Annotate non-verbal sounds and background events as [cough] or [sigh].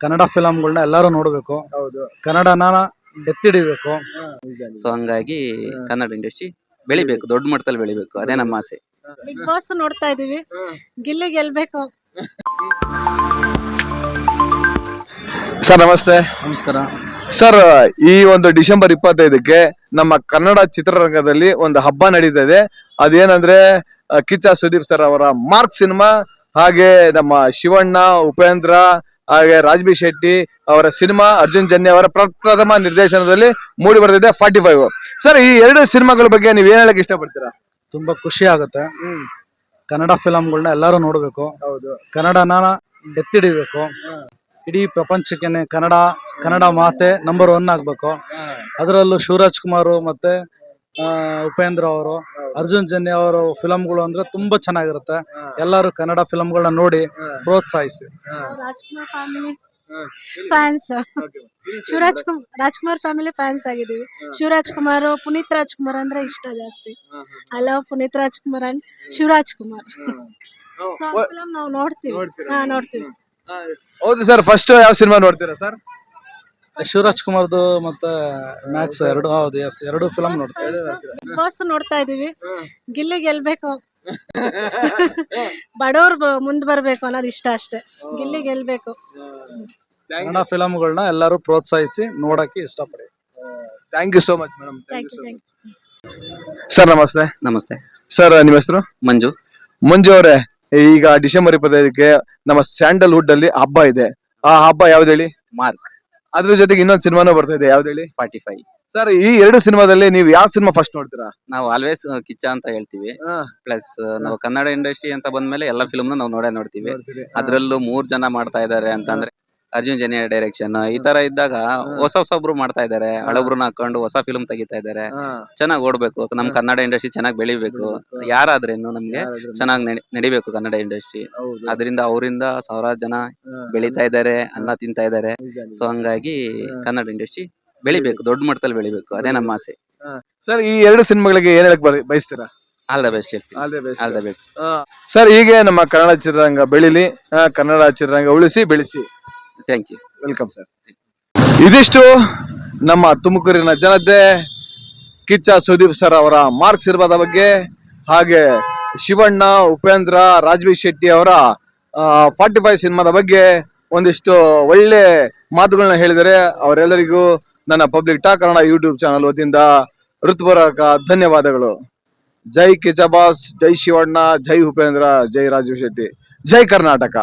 ಕನ್ನಡ ಫಿಲಂಗಳನ್ನ ಎಲ್ಲರೂ ನೋಡಬೇಕು. ಹೌದು. ಕನ್ನಡನ ಎತ್ತಿಡಿಬೇಕು. ಸೊ ಹಂಗಾಗಿ ಕನ್ನಡ ಇಂಡಸ್ಟ್ರಿ ಬೆಳಿಬೇಕು ದೊಡ್ಡ ಮಟ್ಟದಲ್ಲಿ ಬೆಳಿಬೇಕು ಅದೇ ನಮ್ಮ ಆಸೆ. ಬಿಗ್ ಬಾಸ್ ನೋಡ್ತಾ ಇದೀವಿ ಗಿಲ್ಲಿ ಗೆಲ್ಬೇಕು. ಸರ್ ನಮಸ್ತೆ. ನಮಸ್ಕಾರ. ಸರ್ ಈ ಒಂದು ಡಿಸೆಂಬರ್ ಇಪ್ಪತ್ತೈದಕ್ಕೆ ನಮ್ಮ ಕನ್ನಡ ಚಿತ್ರರಂಗದಲ್ಲಿ ಒಂದು ಹಬ್ಬ ನಡೀತಾ ಇದೆ. ಅದೇನಂದ್ರೆ ಕಿಚ್ಚ ಸುದೀಪ್ ಸರ್ ಅವರ ಮಾರ್ಕ್ ಸಿನಿಮಾ ಹಾಗೆ ನಮ್ಮ ಶಿವಣ್ಣ ಉಪೇಂದ್ರ ಹಾಗೆ ರಾಜ್ಬಿ ಶೆಟ್ಟಿ ಅವರ ಸಿನಿಮಾ ಅರ್ಜುನ್ ಜನ್ಯ ಅವರ ಪ್ರಪ್ರಥಮ ನಿರ್ದೇಶನದಲ್ಲಿ ಮೂಡಿ ಬರ್ತಿದೆ ಫಾರ್ಟಿ ಫೈವ್. ಸರ್ ಈ ಎರಡು ಸಿನಿಮಾಗಳ ಬಗ್ಗೆ ನೀವು ಏನ್ ಹೇಳಕ್ ಇಷ್ಟಪಡ್ತೀರಾ? ತುಂಬಾ ಖುಷಿ ಆಗುತ್ತೆ. ಕನ್ನಡ ಫಿಲಂಗಳನ್ನ ಎಲ್ಲರೂ ನೋಡಬೇಕು. ಹೌದು. ಕನ್ನಡನ ಎತ್ತಿಡಿಬೇಕು. ಇಡೀ ಪ್ರಪಂಚಕ್ಕೆ ಕನ್ನಡ ಕನ್ನಡ ಮಾತೆ ನಂಬರ್ ಒನ್ ಆಗ್ಬೇಕು. ಅದರಲ್ಲೂ ಶಿವರಾಜ್ ಕುಮಾರ್ ಮತ್ತೆ ಉಪೇಂದ್ರ ಅವರು. ಅರ್ಜುನ್ ಜನ್ಯ ಅವರ ಫಿಲಂಗಳು ಅಂದ್ರೆ ತುಂಬಾ ಚೆನ್ನಾಗಿರುತ್ತೆ. ಎಲ್ಲರೂ ಕನ್ನಡ ಫಿಲಂಗಳನ್ನ ನೋಡಿ ಪ್ರೋತ್ಸಾಹಿಸಿ. Rajkumar family fans [laughs] Shivaraj Kumar Rajkumar family fans ಆಗಿದೀವಿ Shivaraj Kumar Puneeth Rajkumar ಅಂದ್ರೆ ಇಷ್ಟ ಜಾಸ್ತಿ. I love Puneeth Rajkumar and Shivaraj Kumar. So film ನಾವು ನೋಡ್ತೀವಿ. ನೋಡ್ತೀರಾ? ಹಾ ನೋಡ್ತೀವಿ. ಹೌದು ಸರ್ ಫಸ್ಟ್ ಯಾವ ಸಿನಿಮಾ ನೋಡ್ತೀರಾ ಸರ್? ಶಿವರಾಜ್ ಕುಮಾರ್ದು ಮತ್ತೆ ಮ್ಯಾಕ್ಸ್ ಎರಡು ಹೌದು ಎಸ್ ಎರಡು ಫಿಲಂ ನೋಡ್ತೀವಿ ಬಿಗ್ ಬಾಸ್ ನೋಡ್ತಾ ಇದೀವಿ ಗಿಲ್ಲಿ ಗೆಲ್ಬೇಕು. [laughs] ಬಡವ್ರು ಮುಂದ್ ಬರ್ಬೇಕು ಅನ್ನೋದು ಇಷ್ಟ ಅಷ್ಟೇ. ಗಿಲ್ಲಿ ಗೆಲ್ಬೇಕು. ಕನ್ನಡ ಫಿಲಂಗಳನ್ನ ಎಲ್ಲರೂ ಪ್ರೋತ್ಸಾಹಿಸಿ ನೋಡಕ್ಕೆ ಇಷ್ಟಪಡಿ. Thank you so much madam thank you thank you sir ನಮಸ್ತೆ. ನಮಸ್ತೆ. ಸರ್ ನಿಮ್ಮ ಹೆಸರು? ಮಂಜು. ಮಂಜು ಅವರೇ ಈಗ ಡಿಸೆಂಬರ್ ಇಪ್ಪತ್ತೈದಕ್ಕೆ ನಮ್ಮ ಸ್ಯಾಂಡಲ್ವುಡ್ ಅಲ್ಲಿ ಹಬ್ಬ ಇದೆ. ಆ ಹಬ್ಬ ಯಾವ್ದು ಹೇಳಿ? ಮಾರ್ಕ್. ಅದ್ರ ಜೊತೆಗೆ ಇನ್ನೊಂದು ಸಿನಿಮಾನು ಬರ್ತಾ ಇದೆ. ಯಾವ್ದು ಹೇಳಿ? ಫಾರ್ಟಿ ಫೈವ್ ಸರ್ ಈ ಎರಡು ಸಿನಿಮಾದಲ್ಲಿ ನೀವು ಯಾವ ಸಿನಿಮಾ ಫಸ್ಟ್ ನೋಡ್ತೀರಾ? ನಾವು ಆಲ್ವೇಸ್ ಕಿಚ್ಚ ಅಂತ ಹೇಳ್ತೀವಿ. ಪ್ಲಸ್ ನಾವು ಕನ್ನಡ ಇಂಡಸ್ಟ್ರಿ ಅಂತ ಬಂದ್ಮೇಲೆ ಎಲ್ಲಾ ಫಿಲ್ಮ್ ನಾವು ನೋಡೇ ನೋಡ್ತೀವಿ. ಅದ್ರಲ್ಲೂ ಮೂರ್ ಜನ ಮಾಡ್ತಾ ಇದಾರೆ ಅಂತಂದ್ರೆ ಅರ್ಜುನ್ ಜನಿಯ ಡೈರೆಕ್ಷನ್ ಈ ತರ ಇದ್ದಾಗ ಹೊಸ ಹೊಸಬ್ರು ಮಾಡ್ತಾ ಇದಾರೆ ಹಳಬ್ರನ್ನ ಹಾಕೊಂಡು ಹೊಸ ಫಿಲ್ಮ್ ತೆಗಿತಾ ಇದಾರೆ. ಚೆನ್ನಾಗಿ ಓಡ್ಬೇಕು ನಮ್ ಕನ್ನಡ ಇಂಡಸ್ಟ್ರಿ ಚೆನ್ನಾಗಿ ಬೆಳಿಬೇಕು. ಯಾರಾದ್ರೇನು ನಮ್ಗೆ ಚೆನ್ನಾಗಿ ನಡಿಬೇಕು ಕನ್ನಡ ಇಂಡಸ್ಟ್ರಿ ಅದರಿಂದ ಅವರಿಂದ ಸಾವಿರಾರು ಜನ ಬೆಳಿತಾ ಇದಾರೆ ಅನ್ನ ತಿಂತಾ ಇದಾರೆ. ಸೊ ಹಂಗಾಗಿ ಕನ್ನಡ ಇಂಡಸ್ಟ್ರಿ ಬೆಳಿಬೇಕು ದೊಡ್ಡ ಮಟ್ಟದಲ್ಲಿ ಬೆಳಿಬೇಕು ಅದೇ ನಮ್ಮ ಆಸೆ. ಸರ್ ಈ ಎರಡು ಸಿನಿಮಾಗಳಿಗೆ ಏನ್ ಹೇಳಕ್ ಬಯ- ಬಯಸ್ತೀರಾ? All the best all the best sir ಹೀಗೆ ನಮ್ಮ ಕನ್ನಡ ಚಿತ್ರರಂಗ ಬೆಳಿಲಿ ಕನ್ನಡ ಚಿತ್ರರಂಗ ಉಳಿಸಿ ಬೆಳೆಸಿ. ಥ್ಯಾಂಕ್ ಯು ವೆಲ್ಕಮ್ ಸರ್ ಇದಿಷ್ಟು ನಮ್ಮ ತುಮಕೂರಿನ ಜನತೆ ಕಿಚ್ಚ ಸುದೀಪ್ ಸರ್ ಅವರ ಮಾರ್ಕ್ಸ್ ಇರ್ಬದ ಬಗ್ಗೆ ಹಾಗೆ ಶಿವಣ್ಣ ಉಪೇಂದ್ರ ರಾಜವಿ ಶೆಟ್ಟಿ ಅವರ ಫಾರ್ಟಿ ಫೈವ್ ಸಿನಿಮಾದ ಬಗ್ಗೆ ಒಂದಿಷ್ಟು ಒಳ್ಳೆ ಮಾತುಗಳನ್ನ ಹೇಳಿದರೆ ಅವರೆಲ್ಲರಿಗೂ ನನ್ನ public talk Kannada YouTube channel ವತಿಯಿಂದ ಋತುಪೂರ್ವಕ ಧನ್ಯವಾದಗಳು. ಜೈ ಕಿಚಬಾಸ್ ಬಾಸ್ ಜೈ ಶಿವಣ್ಣ ಜೈ ಉಪೇಂದ್ರ ಜೈ ರಾಜೀವ್ ಶೆಟ್ಟಿ. ಜೈ ಕರ್ನಾಟಕ.